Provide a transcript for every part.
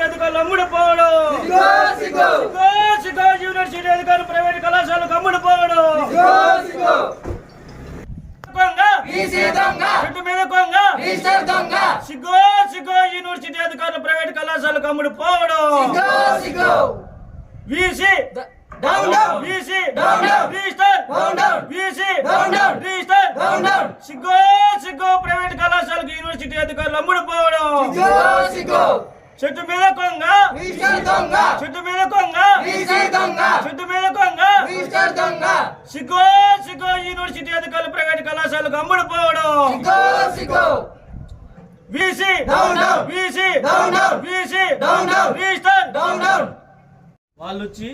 University అధికారులు అమ్ముడు పోవడం యూనివర్సిటీ అధికారులు ప్రైవేట్ కళాశాలకు అమ్ముడు పోవడం సిగో సిగో. కొంగ. బీసీ దొంగ. చెట్టు మీద కొంగ. రిజిస్టర్ దొంగ. సిగో సిగో యూనివర్సిటీ అధికారులు ప్రైవేట్ కళాశాలకు అమ్ముడు పోవడం VC Down, down. Register down down. VC Down, down. Down down. సిగ్గో సిగ్గో ప్రైవేట్ కళాశాలకు యూనివర్సిటీ అధికారులు అమ్ముడు పోవడం సిగో సిగో. చెట్టు మీద కొంగ. చెట్టు మీద కొంగ. చెట్టు మీద కొంగ. సిగ్గో సిగ్గో యూనివర్సిటీ అధికారులు ప్రైవేట్ కళాశాలకు అమ్ముడు పోవడం. సిగో సిగో వీసీ. వీసీ. వీసీ వాళ్ళు వచ్చి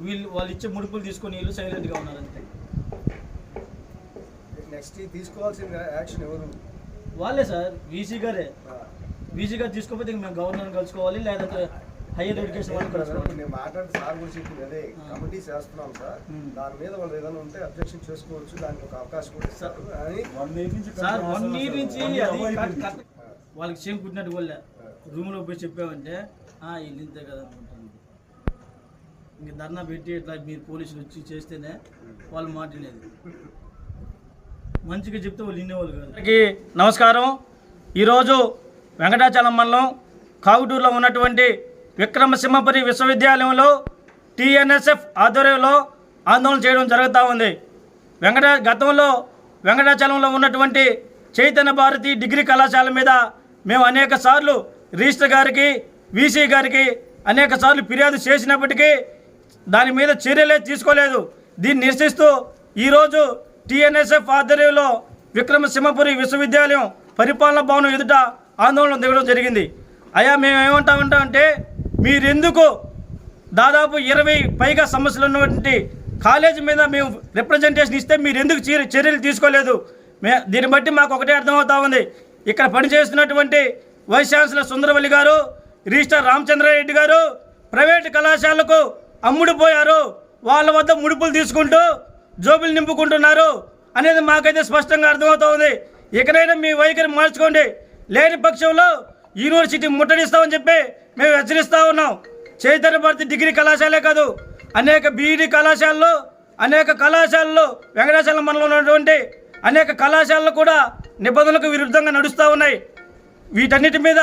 వీళ్ళు వాళ్ళు ఇచ్చే ముడుపులు తీసుకొని వీళ్ళు సైలెంట్గా ఉన్నారు అంతే నెక్స్ట్ తీసుకోవాల్సిన యాక్షన్ ఎవరు? వాళ్ళే సార్ వీసీ గారే. గారు తీసుకోకపోతే మేము గవర్నర్ కలుసుకోవాలి లేకపోతే హైయర్ ఎడ్యుకేషన్ వాళ్ళు కలుసుకోవాలి. నేను మాట్లాడిన సార్ గురించి చెప్పింది అదే కమిటీ చేస్తున్నాం సార్. దాని మీద వాళ్ళు ఏదైనా ఉంటే అబ్జెక్షన్ చేసుకోవచ్చు దానికి ఒక అవకాశం కూడా ఇస్తారు. అని సార్ వన్ ఇయర్ నుంచి వాళ్ళకి సేమ్ కుట్టినట్టు కూడా రూమ్లో పోయి చెప్పామంటే ఆ వీళ్ళు ఇంతే కదా అనుకుంటాను ఇంక ధర్నా పెట్టి ఇట్లా మీరు పోలీసులు వచ్చి చేస్తేనే వాళ్ళు మాట్లాడేది మంచిగా చెప్తే వాళ్ళు వినేవాళ్ళు కాదు. నమస్కారం. ఈరోజు వెంకటాచలం మండలం కాగుటూరులో ఉన్నటువంటి విక్రమసింహపురి విశ్వవిద్యాలయంలో టీఎన్ఎస్ఎఫ్ ఆధ్వర్యంలో ఆందోళన చేయడం జరుగుతూ ఉంది. వెంకట గతంలో వెంకటాచలంలో ఉన్నటువంటి చైతన్య భారతి డిగ్రీ కళాశాల మీద మేము అనేక సార్లు రిజిస్టర్ గారికి వీసీ గారికి అనేక సార్లు ఫిర్యాదు చేసినప్పటికీ దాని మీద చర్యలే తీసుకోలేదు. దీన్ని నిరసిస్తూ ఈరోజు టీఎన్ఎస్ఎఫ్ ఆధ్వర్యంలో విక్రమసింహపురి విశ్వవిద్యాలయం పరిపాలనా భవనం ఎదుట ఆందోళన దిగడం జరిగింది. అయ్యా మేము ఏమంటామంటామంటే మీరెందుకు దాదాపు ఇరవై పైగా సమస్యలు ఉన్నటువంటి కాలేజీ మీద మేము రిప్రజెంటేషన్ ఇస్తే మీరు ఎందుకు చర్యలు తీసుకోలేదు? మే దీన్ని బట్టి మాకు ఒకటే అర్థమవుతా ఉంది. ఇక్కడ పనిచేస్తున్నటువంటి వైస్ ఛాన్సలర్ సుందరవల్లి గారు రిజిస్టర్ రామచంద్రారెడ్డి గారు ప్రైవేటు కళాశాలకు అమ్ముడుపోయారు. వాళ్ళ వద్ద ముడుపులు తీసుకుంటూ జోబులు నింపుకుంటున్నారు అనేది మాకైతే స్పష్టంగా అర్థమవుతా ఉంది. ఇకనైనా మీ వైఖరి మార్చుకోండి. లేని పక్షంలో యూనివర్సిటీ ముట్టడిస్తామని చెప్పి మేము హెచ్చరిస్తూ ఉన్నాం. చైతన్య భారతి డిగ్రీ కళాశాలే కాదు అనేక బీఈడి కళాశాలలు అనేక కళాశాలలు వెంకటాచలం మనలో ఉన్నటువంటి అనేక కళాశాలలు కూడా నిబంధనలకు విరుద్ధంగా నడుస్తూ ఉన్నాయి. వీటన్నిటి మీద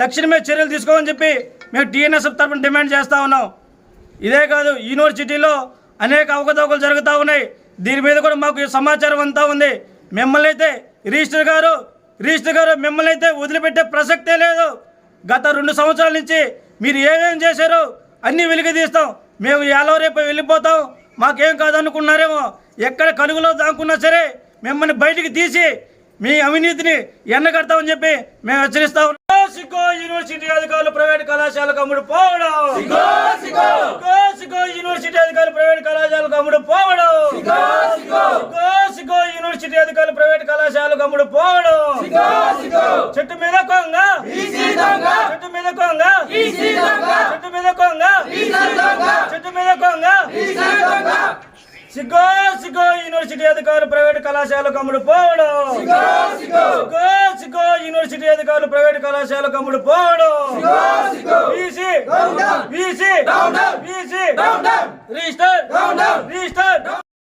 తక్షణమే చర్యలు తీసుకోమని చెప్పి మేము టీఎన్ఎస్ఎఫ్ తరఫున డిమాండ్ చేస్తూ ఉన్నాం. ఇదే కాదు యూనివర్సిటీలో అనేక అవకతవకలు జరుగుతూ ఉన్నాయి. దీని మీద కూడా మాకు సమాచారం అంతా ఉంది. మిమ్మల్ని అయితే రిజిస్టర్ గారు రిజిస్టర్ గారు మిమ్మల్ని అయితే వదిలిపెట్టే ప్రసక్తే లేదు. గత రెండు సంవత్సరాల నుంచి మీరు ఏమేం చేశారో అన్నీ వెలికి తీస్తాం మేము ఎలా రేపు వెళ్ళిపోతాం. మాకేం కాదనుకున్నారేమో ఎక్కడ కలుగులో దాక్కున్నా సరే మిమ్మల్ని బయటికి తీసి మీ అవినీతిని ఎండగడతామని చెప్పి మేము హెచ్చరిస్తా ఉన్నాం. సిగ్గో యూనివర్సిటీ అధికారులు ప్రైవేట్ కళాశాలకు అమ్ముడు పోవడం. సిగో సిగో యూనివర్సిటీ అధికారులు ప్రైవేట్ కళాశాలకు అమ్ముడు పోవడం సిగో సిగో సిగ్గో సిగ్గో యూనివర్సిటీ అధికారులు ప్రైవేట్ కళాశాలకు అమ్ముడు పోవడం సిగో సిగో చెట్టు మీద కొంగ బీసీ దొంగ చెట్టు మీద కొంగ బీసీ దొంగ చెట్టు మీద కొంగ రిజిస్టర్ దొంగ చెట్టు మీద కొంగ రిజిస్టర్ దొంగ సిగ్గో సిగ్గో యూనివర్సిటీ అధికారులు ప్రైవేట్ కళాశాలకు అమ్ముడు పోవడం సిగో సిగో సిగ్గో సిగ్గో యూనివర్సిటీ అధికారులు ప్రైవేట్ కళాశాలకు అమ్ముడు పోవడం down VC. Down down. Register.